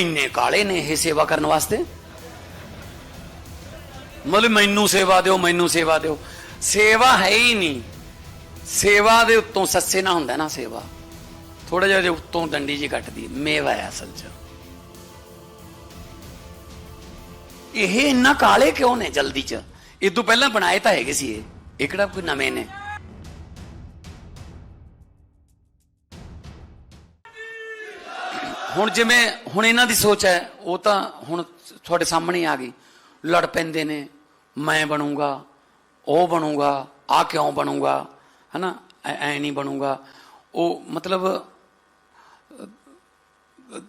ਇੰਨੇ ਕਾਲੇ ਨੇ ਇਹ ਸੇਵਾ ਕਰਨ ਵਾਸਤੇ? ਮਤਲਬ ਮੈਨੂੰ ਸੇਵਾ ਦਿਓ, ਮੈਨੂੰ ਸੇਵਾ ਦਿਓ। ਸੇਵਾ ਹੈ ਹੀ ਨਹੀਂ। ਸੇਵਾ ਦੇ ਉੱਤੋਂ ਸੱਸੇ ਨਾ ਹੁੰਦਾ ਨਾ ਸੇਵਾ। ਥੋੜਾ ਜਿਹਾ ਉਹਦੇ ਉੱਤੋਂ ਡੰਡੀ ਜੀ ਕੱਟਦੀ, ਮੇਵਾ ਹੈ ਅਸਲ 'ਚ। ਇਹ ਇੰਨਾ ਕਾਲੇ ਕਿਉਂ ਨੇ ਜਲਦੀ 'ਚ? ਇਹ ਤੋਂ ਪਹਿਲਾਂ ਬਣਾਏ ਤਾਂ ਹੈਗੇ ਸੀ ਇਹ। ਇਹ ਕਿਹੜਾ ਕੋਈ ਨਵੇਂ ਨੇ? ਹੁਣ ਜਿਵੇਂ ਹੁਣ ਇਹਨਾਂ ਦੀ ਸੋਚ ਹੈ, ਉਹ ਤਾਂ ਹੁਣ ਤੁਹਾਡੇ ਸਾਹਮਣੇ ਆ ਗਈ। ਲੜ ਪੈਂਦੇ ਨੇ, ਮੈਂ ਬਣੂੰਗਾ, ਉਹ ਬਣੂੰਗਾ ਆ ਕਿਉਂ ਬਣੂੰਗਾ, ਹਨਾ? ਐ ਐ ਨਹੀਂ ਬਣੂੰਗਾ। ਉਹ ਮਤਲਬ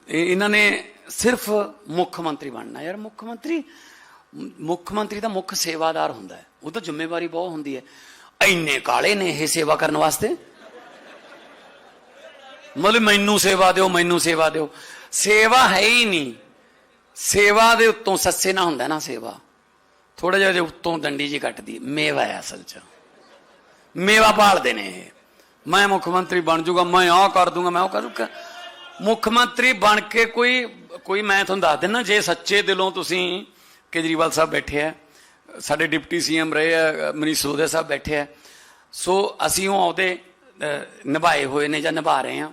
ਇਹਨਾਂ ਨੇ ਸਿਰਫ ਮੁੱਖ ਮੰਤਰੀ ਬਣਨਾ। ਯਾਰ ਮੁੱਖ ਮੰਤਰੀ ਮੁੱਖ ਮੰਤਰੀ ਦਾ ਮੁੱਖ ਸੇਵਾਦਾਰ ਹੁੰਦਾ ਹੈ। ਉਹ ਤਾਂ ਜ਼ਿੰਮੇਵਾਰੀ ਬਹੁਤ ਹੁੰਦੀ ਹੈ। ਇੰਨੇ ਕਾਲੇ ਨੇ ਇਹ ਸੇਵਾ ਕਰਨ ਵਾਸਤੇ। ਮਤਲਬ ਮੈਨੂੰ ਸੇਵਾ ਦਿਓ, ਮੈਨੂੰ ਸੇਵਾ ਦਿਓ। ਸੇਵਾ ਹੈ ਹੀ ਨਹੀਂ। ਸੇਵਾ ਦੇ ਉੱਤੋਂ ਸੱਸੇ ਨਾ ਹੁੰਦਾ ਨਾ ਸੇਵਾ। ਥੋੜਾ ਜਿਹਾ ਉਹਦੇ ਉੱਤੋਂ ਡੰਡੀ ਜੀ ਕੱਟਦੀ, ਮੇਵਾ ਹੈ ਅਸਲ 'ਚ। ਮੇਵਾ ਭਾਲਦੇ ਨੇ ਇਹ। ਮੈਂ ਮੁੱਖ ਮੰਤਰੀ ਬਣ ਜਾਊਗਾ ਮੈਂ ਆਹ ਕਰ ਦੂੰਗਾ, ਮੈਂ ਉਹ ਕਰ ਦੂੰਗਾ। ਮੁੱਖ ਮੰਤਰੀ ਬਣ ਕੇ ਕੋਈ ਕੋਈ ਮੈਂ ਤੁਹਾਨੂੰ ਦੱਸ ਦਿੰਦਾ, ਜੇ ਸੱਚੇ ਦਿਲੋਂ ਤੁਸੀਂ ਕੇਜਰੀਵਾਲ ਸਾਹਿਬ ਬੈਠੇ ਆ, ਸਾਡੇ ਡਿਪਟੀ ਸੀਐਮ ਰਹੇ ਆ, ਮਨੀਸ਼ ਸਿਸੋਦੀਆ ਸਾਹਿਬ ਬੈਠੇ ਆ, ਸੋ ਅਸੀਂ ਉਹ ਆਉਦੇ ਨਿਭਾਏ ਹੋਏ ਨੇ ਜਾਂ ਨਿਭਾ ਰਹੇ ਆ।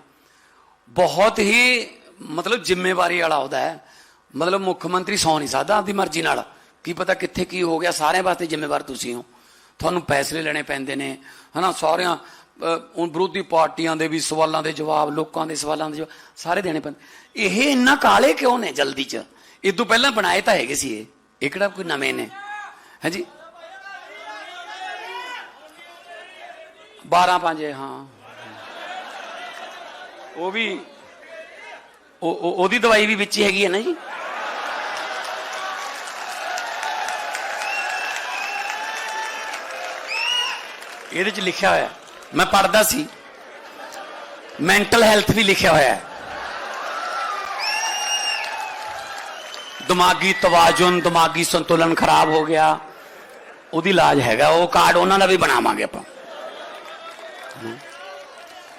ਬਹੁਤ ਹੀ ਮਤਲਬ ਜ਼ਿੰਮੇਵਾਰੀ ਵਾਲਾ ਉਹਦਾ ਹੈ। ਮਤਲਬ ਮੁੱਖ ਮੰਤਰੀ ਸੌ ਨਹੀਂ ਸਕਦਾ ਆਪਦੀ ਮਰਜ਼ੀ ਨਾਲ। ਕੀ ਪਤਾ ਕਿੱਥੇ ਕੀ ਹੋ ਗਿਆ ਸਾਰਿਆਂ ਵਾਸਤੇ ਜ਼ਿੰਮੇਵਾਰ ਤੁਸੀਂ ਹੋ। ਤੁਹਾਨੂੰ ਫੈਸਲੇ ਲੈਣੇ ਪੈਂਦੇ ਨੇ ਹਨਾ? ਸਾਰਿਆਂ ਅਹ, ਵਿਰੋਧੀ ਪਾਰਟੀਆਂ ਦੇ ਵੀ ਸਵਾਲਾਂ ਦੇ ਜਵਾਬ ਲੋਕਾਂ ਦੇ ਸਵਾਲਾਂ ਦੇ ਜਵਾਬ ਸਾਰੇ ਦੇਣੇ ਪੈਂਦੇ। ਇਹ ਇੰਨਾ ਕਾਲੇ ਕਿਉਂ ਨੇ ਜਲਦੀ ਚ? ਇਹ ਤੋਂ ਪਹਿਲਾਂ ਬਣਾਏ ਤਾਂ ਹੈਗੇ ਸੀ ਇਹ। ਇਹ ਕਿਹੜਾ ਕੋਈ ਨਵੇਂ ਨੇ? ਹਾਂਜੀ 12 ਪੰਜੇ ਹਾਂ। ਉਹ ਵੀ ਉਹ ਉਹਦੀ ਦਵਾਈ ਵੀ ਵਿੱਚ ਹੀ ਹੈਗੀ ਹੈ ਨਾ ਜੀ। ਇਹਦੇ ਚ ਲਿਖਿਆ ਹੋਇਆ ਮੈਂ ਪੜਦਾ ਸੀ। ਮੈਂਟਲ ਹੈਲਥ ਵੀ ਲਿਖਿਆ ਹੋਇਆ ਹੈ। ਦਿਮਾਗੀ ਤਵਾਜਨ, ਦਿਮਾਗੀ ਸੰਤੁਲਨ ਖਰਾਬ ਹੋ ਗਿਆ। ਉਹਦੀ ਇਲਾਜ ਹੈਗਾ। ਉਹ ਕਾਰਡ ਉਹਨਾਂ ਦਾ ਵੀ ਬਣਾਵਾਂਗੇ ਆਪਾਂ।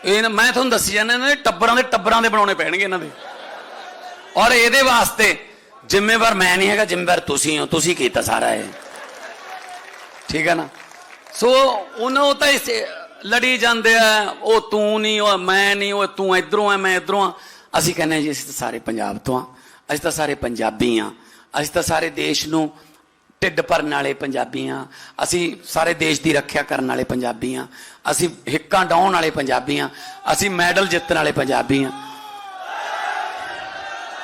ਇਹ ਨਾ- ਮੈਂ ਤੁਹਾਨੂੰ ਦੱਸੀ ਜਾਂਦਾ ਇਹਨਾਂ ਦੇ ਟੱਬਰਾਂ ਦੇ ਟੱਬਰਾਂ ਦੇ ਬਣਾਉਣੇ ਪੈਣਗੇ ਇਹਨਾਂ ਦੇ। ਔਰ ਇਹਦੇ ਵਾਸਤੇ ਜ਼ਿੰਮੇਵਾਰ ਮੈਂ ਨਹੀਂ ਹੈਗਾ, ਜ਼ਿੰਮੇਵਾਰ ਤੁਸੀਂ ਹੋ, ਤੁਸੀਂ ਕੀਤਾ ਸਾਰਾ ਇਹ। ਠੀਕ ਹੈ ਨਾ? ਸੋ ਉਹਨਾਂ ਤਾਂ ਇਸ ਲੜੀ ਜਾਂਦੇ ਆ, ਉਹ ਤੂੰ ਨਹੀਂ, ਉਹ ਮੈਂ ਨਹੀਂ, ਉਹ ਤੂੰ ਇਧਰੋਂ ਆ, ਮੈਂ ਇਧਰੋਂ ਆ। ਅਸੀਂ ਕਹਿੰਦੇ ਜੀ, ਅਸੀਂ ਤਾਂ ਸਾਰੇ ਪੰਜਾਬ ਤੋਂ ਆ। ਅਸੀਂ ਤਾਂ ਸਾਰੇ ਪੰਜਾਬੀ ਆ। ਅਸੀਂ ਤਾਂ ਸਾਰੇ ਦੇਸ਼ ਨੂੰ ਢਿੱਡ ਭਰਨ ਵਾਲੇ ਪੰਜਾਬੀ ਆ ਅਸੀਂ ਸਾਰੇ ਦੇਸ਼ ਦੀ ਰੱਖਿਆ ਕਰਨ ਵਾਲੇ ਪੰਜਾਬੀ ਆ ਅਸੀਂ ਹਿੱਕਾਂ ਡਾਉਣ ਵਾਲੇ ਪੰਜਾਬੀ ਆ ਅਸੀਂ ਮੈਡਲ ਜਿੱਤਣ ਵਾਲੇ ਪੰਜਾਬੀ ਆ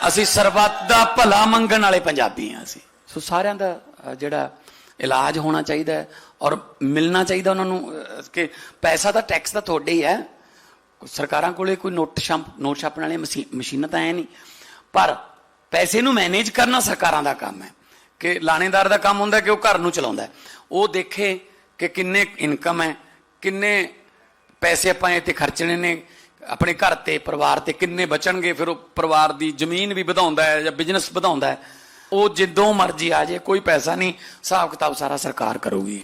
ਅਸੀਂ ਸਰਬੱਤ ਦਾ ਭਲਾ ਮੰਗਣ ਵਾਲੇ ਪੰਜਾਬੀ ਆ ਅਸੀਂ। ਸੋ ਸਾਰਿਆਂ ਦਾ ਜਿਹੜਾ ਇਲਾਜ ਹੋਣਾ ਚਾਹੀਦਾ ਹੈ ਔਰ ਮਿਲਣਾ ਚਾਹੀਦਾ ਉਹਨਾਂ ਨੂੰ ਕਿ ਪੈਸਾ ਤਾਂ ਟੈਕਸ ਤਾਂ ਤੁਹਾਡੇ ਹੀ ਹੈ। ਸਰਕਾਰਾਂ ਕੋਲੇ ਕੋਈ ਨੋਟ ਛਾਪ, ਨੋਟ ਛਾਪਣ ਵਾਲੀਆਂ ਮਸ਼ੀ- ਮਸ਼ੀਨਾਂ ਤਾਂ ਹੈ ਨਹੀਂ। ਪਰ ਪੈਸੇ ਨੂੰ ਮੈਨੇਜ ਕਰਨਾ ਸਰਕਾਰਾਂ ਦਾ ਕੰਮ ਹੈ। ਕਿ ਲਾਣੇਦਾਰ ਦਾ ਕੰਮ ਹੁੰਦਾ ਕਿ ਉਹ ਘਰ ਨੂੰ ਚਲਾਉਂਦਾ ਉਹ ਦੇਖੇ ਕਿ ਕਿੰਨੇ ਇਨਕਮ ਹੈ, ਕਿੰਨੇ ਪੈਸੇ ਆਪਾਂ ਇਹ ਤੇ ਖਰਚਣੇ ਨੇ, ਆਪਣੇ ਘਰ ਤੇ, ਪਰਿਵਾਰ ਤੇ ਕਿੰਨੇ ਬਚਣਗੇ, ਫਿਰ ਉਹ ਪਰਿਵਾਰ ਦੀ ਜ਼ਮੀਨ ਵੀ ਵਧਾਉਂਦਾ ਹੈ ਜਾਂ ਬਿਜ਼ਨਸ ਵਧਾਉਂਦਾ ਹੈ। ਉਹ ਜਿੱਦੋਂ ਮਰਜ਼ੀ ਆ ਜੇ ਕੋਈ ਪੈਸਾ ਨਹੀਂ ਹਿਸਾਬ ਕਿਤਾਬ ਸਾਰਾ ਸਰਕਾਰ ਕਰੂਗੀ।